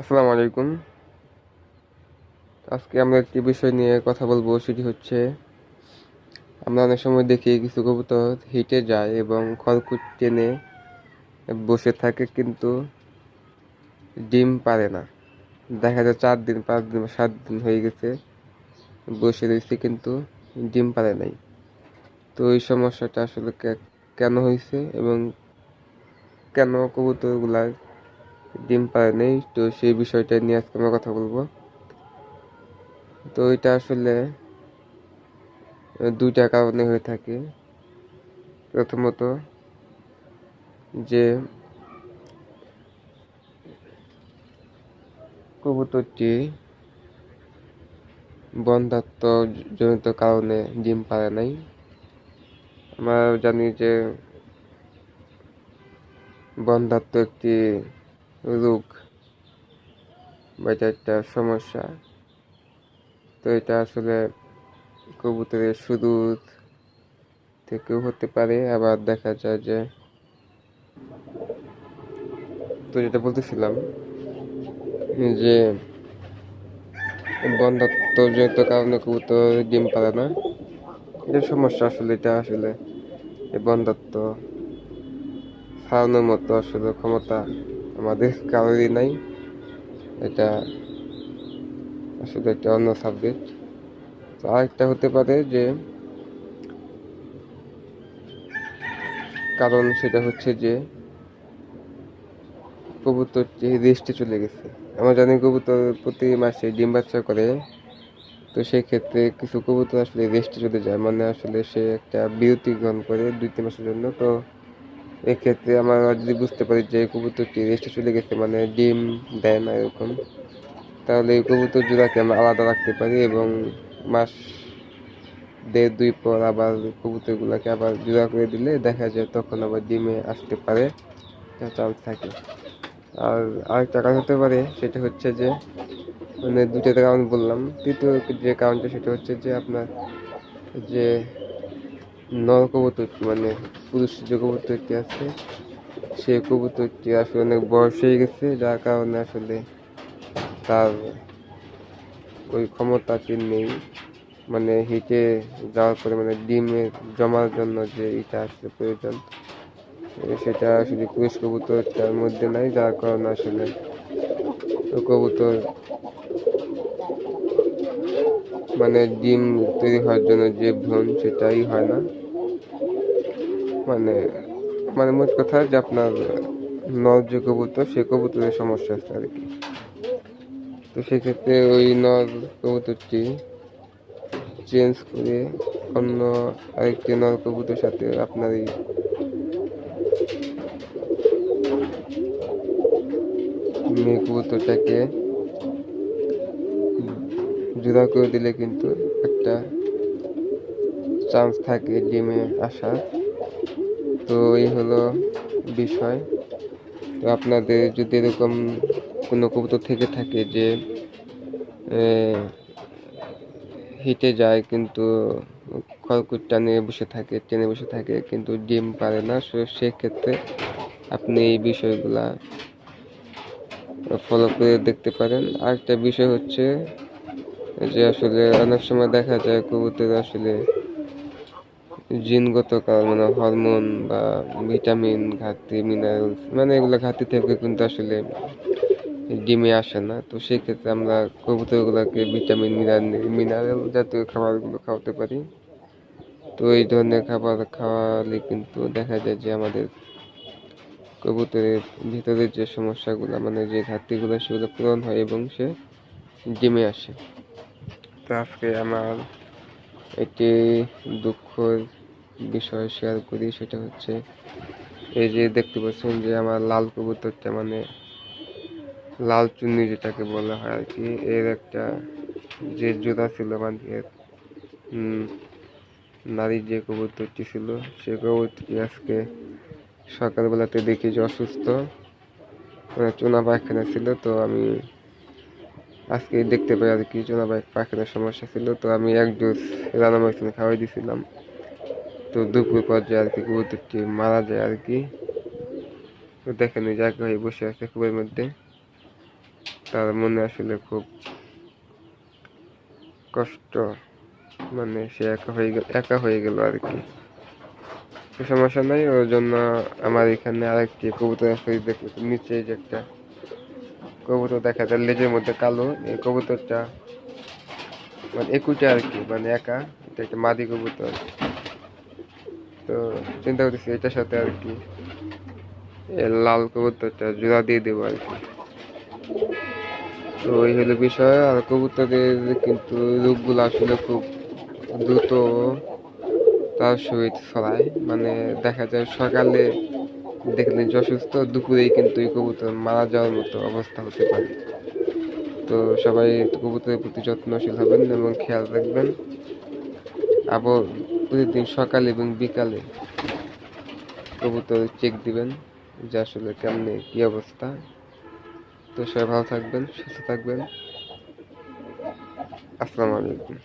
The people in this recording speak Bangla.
আসসালামু আলাইকুম। আজকে আমরা একটি বিষয় নিয়ে কথা বলব, সেটি হচ্ছে আমরা অনেক সময় দেখি কিছু কবুতর হিটে যায় এবং খড়কুট টেনে বসে থাকে কিন্তু ডিম পারে না। দেখা যায় চার দিন, পাঁচ দিন, সাত দিন হয়ে গেছে বসে রয়েছে কিন্তু ডিম পারে নাই। তো এই সমস্যাটা আসলে কেন হয়েছে এবং কেন কবুতরগুলা ডিম পারে নেই, তো সেই বিষয়টা নিয়ে আজকে আমরা কথা বলব। তো এটা আসলে দুইটা কারণে হয়ে থাকে। প্রথমত যে কবুতরটি বন্ধাত্ম জনিত কারণে ডিম পারে নাই। আমরা জানি যে বন্ধাত্ম একটি রোগ বা এটা একটা সমস্যা। তো এটা আসলে কবুতরের শুরু থেকেও হতে পারে, আবার দেখা যায় যে তো যেটা বলতেছিলাম যে বন্ধাত্মজনিত কারণে কবুতর ডিম পারে না, এটা সমস্যা আসলে, এটা আসলে এই বন্ধাত্ম ছাড়ানোর মতো আসলে ক্ষমতা আমাদের কারোরই নাই। এটা আসলে একটা অন্য সাবজেক্ট তো আরেকটা হতে পারে যে, কারণ সেটা হচ্ছে যে কবুতরটি রেস্টে চলে গেছে। আমরা জানি কবুতর প্রতি মাসে ডিম বাচ্চা করে। তো সেই ক্ষেত্রে কিছু কবুতর আসলে রেস্টে চলে যায়। মানে আসলে সে একটা বিরতি গ্রহণ করে দুই তিন মাসের জন্য। তো এক্ষেত্রে আমরা যদি বুঝতে পারি যে কবুতরটি রেস্টে চলে গেছে মানে ডিম দেয় না এরকম, তাহলে এই কবুতর জোড়াকে আমরা আলাদা রাখতে পারি এবং মাস দেড়, দুই পর আবার কবুতরগুলোকে আবার জোড়া করে দিলে দেখা যায় তখন আবার ডিমে আসতে পারে চান্স থাকে। আর আরেকটা কারণ হতে পারে, সেটা হচ্ছে যে মানে দুটো কারণ বললাম, তৃতীয় যে কারণটা সেটা হচ্ছে যে আপনার যে নর কবুতরটি মানে পুরুষ যে কবুতরটি আছে, সেই কবুতরটি আসলে অনেক বয়স হয়ে গেছে, যার কারণে আসলে তার ওই ক্ষমতাটি নেই। মানে হিটে যাওয়ার পরে মানে ডিমে জমার জন্য যে এটা আসলে প্রয়োজন সেটা আসলে পুরুষ কবুতরটার মধ্যে নাই, যার কারণে আসলে কবুতর মানে ডিম তৈরি হওয়ার জন্য যে ভ্রূণ সেটাই হয় না। মানে মানে মোট কথা যে আপনার নর যে কবুতর, সে কবুতরের সমস্যা আছে আর কি। তো সেক্ষেত্রে ওই নর কবুতরটি চেঞ্জ করে অন্য আরেকটি নর কবুতরের সাথে আপনার এই মেয়ে কবুতরটাকে জোড়া করে দিলে কিন্তু একটা চান্স থাকে ডিমে আসার। তো এই হলো বিষয়। তো আপনাদের যদি এরকম কোনো কবুতর থেকে থাকে যে হিটে যায় কিন্তু খড়কুট টানে বসে থাকে, টেনে বসে থাকে কিন্তু ডিম পারে না সেক্ষেত্রে আপনি এই বিষয়গুলা ফলো করে দেখতে পারেন। আরেকটা বিষয় হচ্ছে যে আসলে অনেক সময় দেখা যায় কবুতর আসলে জিনগত কারণ মানে হরমোন বা ভিটামিন, ঘাটতি মিনারেলস মানে এগুলো ঘাটতি থেকে কিন্তু আসলে ডিমে আসে না। তো সেক্ষেত্রে আমরা কবুতরগুলোকে ভিটামিন মিনারেল জাতীয় খাবারগুলো খাওয়াতে পারি। তো এই ধরনের খাবার খাওয়ালে কিন্তু দেখা যায় যে আমাদের কবুতরের ভিতরে যে সমস্যাগুলো মানে যে ঘাটতিগুলো, সেগুলো পূরণ হয় এবং সে ডিমে আসে। তো আজকে আমার একটি দুঃখের বিষয় শেয়ার করি সেটা হচ্ছে এই যে দেখতে পাচ্ছেন যে আমার লাল কবুতরটা মানে লাল চুন্নি যেটাকে বলা হয় আর কি এর একটা যে জোড়া ছিল মানে এর, উম, নারী যে কবুতরটি ছিল সে কবুতরটি আজকে সকালবেলাতে দেখি যে অসুস্থ। চুনা পায়খানা ছিল তো আমি আজকে দেখতে পাই আর কি চুনা পায় পায়খানার সমস্যা ছিল তো আমি এক ডোজ রানামাইসিন খাওয়াই দিয়েছিলাম তো দুপুর পর্যায়ে আর কি কবুতরটি মারা যায় আর কি। তো দেখেন এই জায়গা হয়ে বসে আছে খুবের মধ্যে। তার মনে আসলে খুব কষ্ট মানে সে একা হয়ে গেল একা হয়ে গেল আর কি। সমস্যা নাই, ওর জন্য আমার এখানে আরেকটি কবুতর আছে দেখতে নিচে যে একটা কবুতর দেখা যায়, লেজের মধ্যে কালো। এই কবুতরটা মানে একুটে আর কি মানে একা। এটা একটা মাদি কবুতর। তো চিন্তা করতেছি এটার সাথে আর কি লাল কবুতরটা জোড়া দিয়ে দেবো আর কি। তো এই হলো বিষয়, আর কবুতরের কিন্তু রোগগুলো আসলে খুব দ্রুত তার সহিত ছড়ায়। মানে দেখা যায় সকালে দেখলেন যে অসুস্থ, দুপুরেই কিন্তু এই কবুতর মারা যাওয়ার মতো অবস্থা হতে পারে। তো সবাই কবুতরের প্রতি যত্নশীল হবেন এবং খেয়াল রাখবেন। আবার প্রতিদিন সকালে এবং বিকালে কবুতর চেক দিবেন যে আসলে কেমনে কি অবস্থা। তো সবাই ভালো থাকবেন, সুস্থ থাকবেন। আসসালামু আলাইকুম।